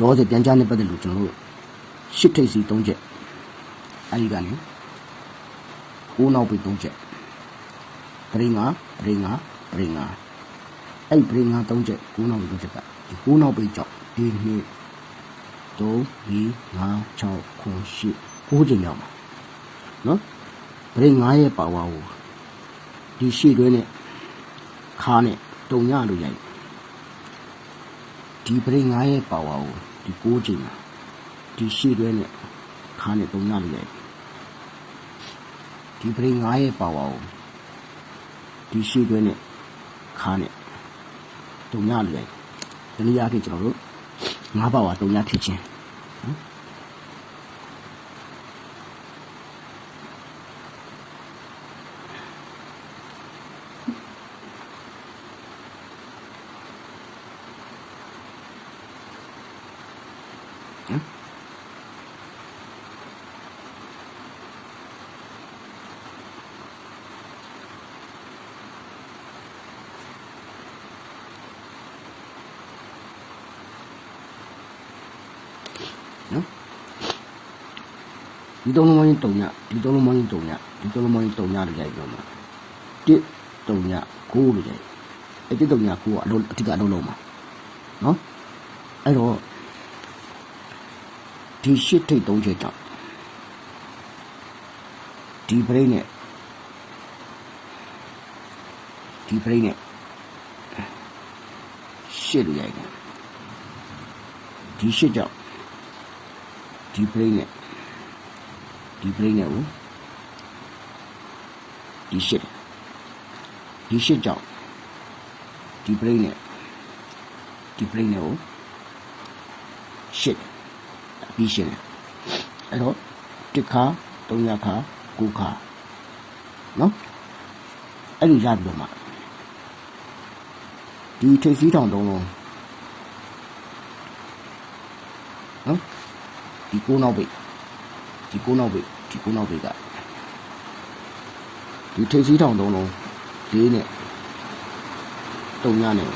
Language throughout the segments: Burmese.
လောဆယ်ပြန်ကြားနေပတ်သက်လို့ကျွန်တော်တို့ရှစ်ထိပ်စီ၃ချက်အဲဒီကနေကိုးနောက်ပိတ်၃ချက်ပရိငါပရိငါပရိငါအဲ့ပရိငါ၃ချက်ကိုးနောက်ပိတ်၃ချက်ကဒီကိုးနောက်ပိတ်ကြောင့်ဒီနေ့3 4 5 6 9 10 9ချိန်ရောက်မှာနော်ပရိငါရဲ့ပါဝါကိုဒီရှေ့တွဲနဲ့ခါနဲ့တုံညလို့ရိုက် ဒီပရိငါရဲ့ပါဝါကိုဒီကိုးချိန်မှာဒီရှေ့တွဲနဲ့ခါနဲ့ပုံရလို့ရတယ်ဒီပရိငါရဲ့ပါဝါကိုဒီရှေ့တွဲနဲ့ခါနဲ့တုံရလို့ရတယ်ဒီနေ့အခေကျွန်တော်တို့ငါးပါဝါတုံရဖြစ်ခြင်းနော် နော်ဒီသုံးလုံးမင်းတုံညဒီသုံးလုံးမင်းတုံညဒီသုံးလုံးမင်းတုံညလို့ရိုက်ပြောမှာတစ်တုံညကိုးလို့ရိုက်အဲ့တစ်တုံညကိုးကအလုံးအတိကအလုံးလုံးမှာနော်အဲ့တော့ ဒီရှစ်ထိတ်သုံးချက်ကြောင့်ဒီပရိနဲ့ဒီပရိနဲ့ရှစ်လို့ရိုက်တယ်ဒီရှစ်ကြောင့်ဒီ brain နဲ့ဒီ brain နဲ့ကိုဒီရှစ်ဒီရှစ်ကြောင့်ဒီ brain နဲ့ဒီ brain နဲ့ကိုရှစ် ပြီးရှစ်တယ်အဲ့တော့တစ်ခါသုံးရခါကိုးခါနော်အဲ့ဒီရပြီးတော့မှဒီထိပ်စည်းထောင်သုံးလုံးနော်ဒီကိုးနောက်ပိတ်ဒီကိုးနောက်ပိတ်ဒီကိုးနောက်ပိတ်ကဒီထိပ်စည်းထောင်သုံးလုံးလေးနဲ့တုံညနဲ့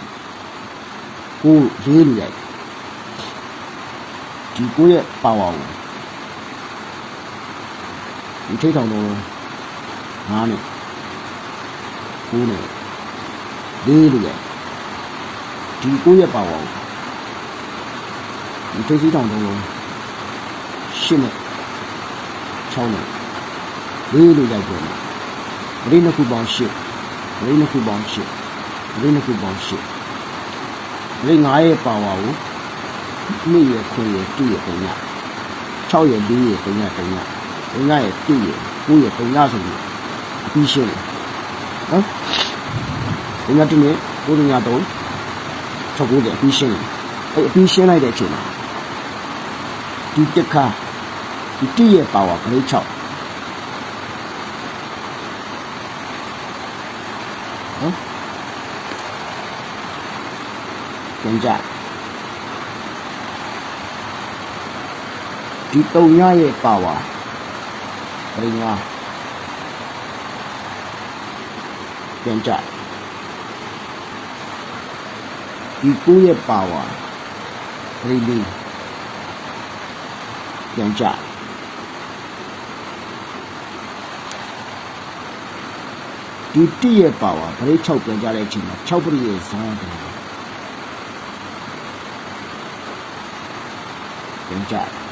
ကိုးလေးလူရိုက် ဒီကိုးရဲ့ပါဝါကိုဒီထိပ်ထောင်သုံးလုံးငါးနဲ့ကိုးနဲ့လေးလူရိုက်ဒီကိုးရဲ့ပါဝါကိုဒီထိပ်စည်းထောင်သုံးလုံးရှင်းနဲ့ချောင်းနဲ့လေးလို့ရိုက်ပြန်တယ်။ဂရိနှစ်ခုပေါင်းရှစ်ဂရိနှစ်ခုပေါင်းရှစ်ဂရိနှစ်ခုပေါင်းရှစ်ဂရိ9ရဲ့ပါဝါကို နေ့ရခွေရတူရတုံည6ရ4ရတုံညတုံညတုံညရတူရ9ရတုံညဆိုပြီးအပြီးရှင်းတယ်နော်တုံညတူနေ9တုံညတုံ6 9ရအပြီးရှင်းတယ်အဲ့အပြီးရှင်းလိုက်တဲ့အချိန်မှာဒီတစ်ခါဒီတိရဲ့ပါဝါဂရိတ်6နော်ပြန်ကြ ဒီတုံညရဲ့ပါဝါဂရိတ်5ပြန်ကြဒီကိုရဲ့ပါဝါဂရိတ်4ပြန်ကြဒီတိရဲ့ပါဝါဗရိတ်6ပြန်ကြတဲ့အချိန်မှာ6ပရိရဲ့ဇာတ်တယ်ပြန်ကြ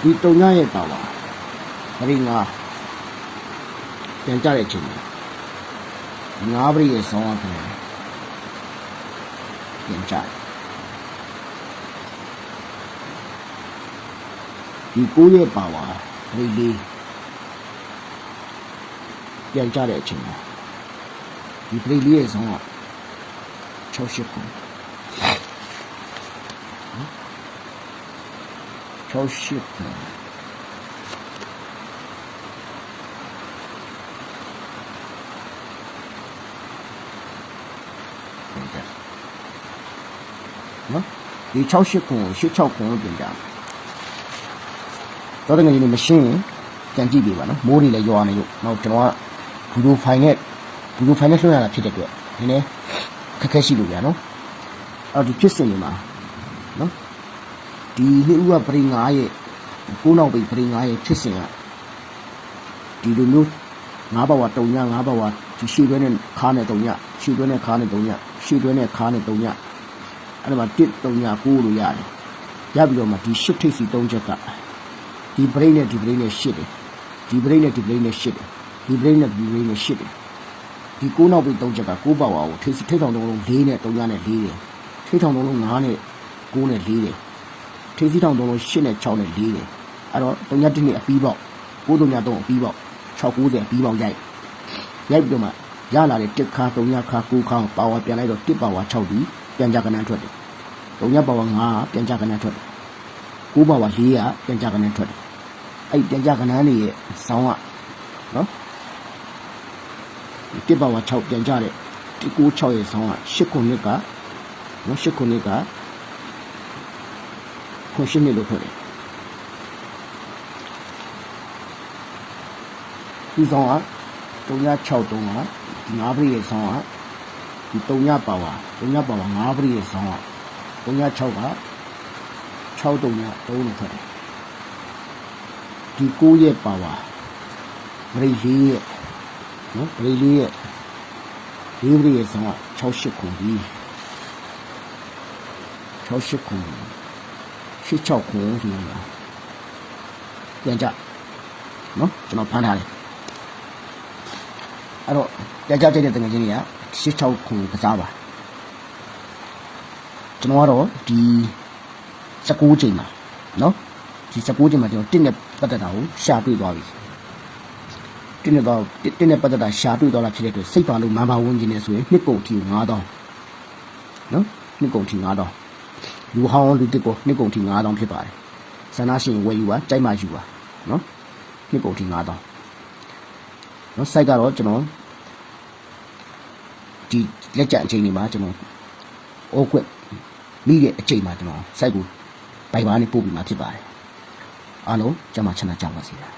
ဒီတုံညရဲ့ပါဝါဗရိတ်5ပြန်ကြတဲ့အချိန်မှာ5ပရိရဲ့ဇာတ်တယ်ပြန်ကြဒီကိုရဲ့ပါဝါဗရိတ်လေးပြန်ကြတဲ့အချိန်မှာဒီပရိလေးရဲ့ဆောင်က68ခု 68ခုပြန်ကြနော်ဒီ68ခုကို86ခုကိုပြန်ကြတော့တကယ်ကြီးမရှင်းရင်ပြန်ကြည့်ပြပါနော်မိုးတွေလည်းရွာနေလို့နောက်ကျွန်တော်ကဗီဒီယိုဖိုင်နဲ့ဗီဒီယိုဖိုင်နဲ့လွှင့်ရတာဖြစ်တဲ့အတွက်နည်းနည်းခက်ခဲရှိလို့ဗျာနော်အော်ဒီဖြစ်စဉ်တွေမှာနော် ဒီနှစ်ဦးကပရိငါရဲ့ကိုးနောက်ပိတ်ပရိငါရဲ့ဖြစ်စဉ်ကဒီလိုမျိုးငါးဘဝတုံညငါးဘဝဒီရှေ့တွဲနဲ့ခါနဲ့တုံညရှေ့တွဲနဲ့ခါနဲ့တုံညရှေ့တွဲနဲ့ခါနဲ့တုံညအဲ့ဒါမှာတစ်တုံညကိုးလို့ရတယ်ရပြီးတော့မှဒီရှစ်ထိပ်စီသုံးချက်ကဒီပရိနဲ့ဒီပရိနဲ့ရှစ်တယ်ဒီပရိနဲ့ဒီပရိနဲ့ရှစ်တယ်ဒီပရိနဲ့ဒီပရိနဲ့ရှစ်တယ်ဒီကိုးနောက်ပြီးသုံးချက်ကကိုးပါဝါကိုထိထိထောင်တုံးလုံး၄နဲ့၃ညနဲ့၄တယ်ထိထောင်တုံးလုံး9နဲ့9နဲ့4တယ် ထိစီထောင်တုံးလုံး8နဲ့6နဲ့4တယ်အဲ့တော့၃ညတစ်နှစ်အပြီးပေါက်9၃ည3အပြီးပေါက်690အပြီးပေါက်ရိုက်ရိုက်ပြီးတော့မှရလာတဲ့တစ်ခါ၃ညခါ9ခါပါဝါပြန်လိုက်တော့တစ်ပါဝါ6ပြီးပြန်ကြကနန်းထွက်တယ်၃ညပါဝါ9ပြန်ကြကနန်းထွက်တယ်9ပါဝါ4ကပြန်ကြကနန်းထွက်တယ်အဲ့ပြန်ကြကနန်းနေရဲ့ဆောင်းကနော်တစ်ပါဝါ6ပြန်ကြတဲ့ဒီ96ရဲ့ဆောင်းက8ခုနှစ်ကနော်8ခုနှစ်က 从心里都可以。一 do 中间敲 Kho songha, kongha chao dongha, kongha brie songha, kih tongha bawa, 86ကိုဆိုနေတာပြန်ကြနော်ကျွန်တော်ဖမ်းထားတယ်အဲ့တော့ပြန်ကြကြတဲ့တငယ်ချင်းတွေက86ကိုကစားပါကျွန်တော်ကတော့ဒီ19ချိန်မှာနော်ဒီ19ချိန်မှာကျွန်တော်တင်းနဲ့ပတ်သက်တာကိုရှာတွေ့သွားပြီတင်းနဲ့တော့တင်းနဲ့ပတ်သက်တာရှာတွေ့သွားတာဖြစ်တဲ့အတွက်စိတ်ပါလို့မန်ပါဝင်ခြင်းနဲ့ဆိုရင်နှစ်ကုန်ထီ9000နော်နှစ်ကုန်ထီ9000 လူဟောင်းလူတစ်ကိုနှစ်ကုန်ထီ9000ဖြစ်ပါတယ်ဆန္ဒရှင်ဝယ်ယူပါကြိုက်မှယူပါနော်နှစ်ကုန်ထီ9000နော်စိုက်ကတော့ကျွန်တော်ဒီလက်ကျန်အချိန်တွေမှာကျွန်တော်အိုးခွက်မိတဲ့အချိန်မှာကျွန်တော်စိုက်ကိုဘိုင်ဘာနဲ့ပို့ပြီးမှဖြစ်ပါတယ်အားလုံးကျမချမ်းသာကြပါစေဗျာ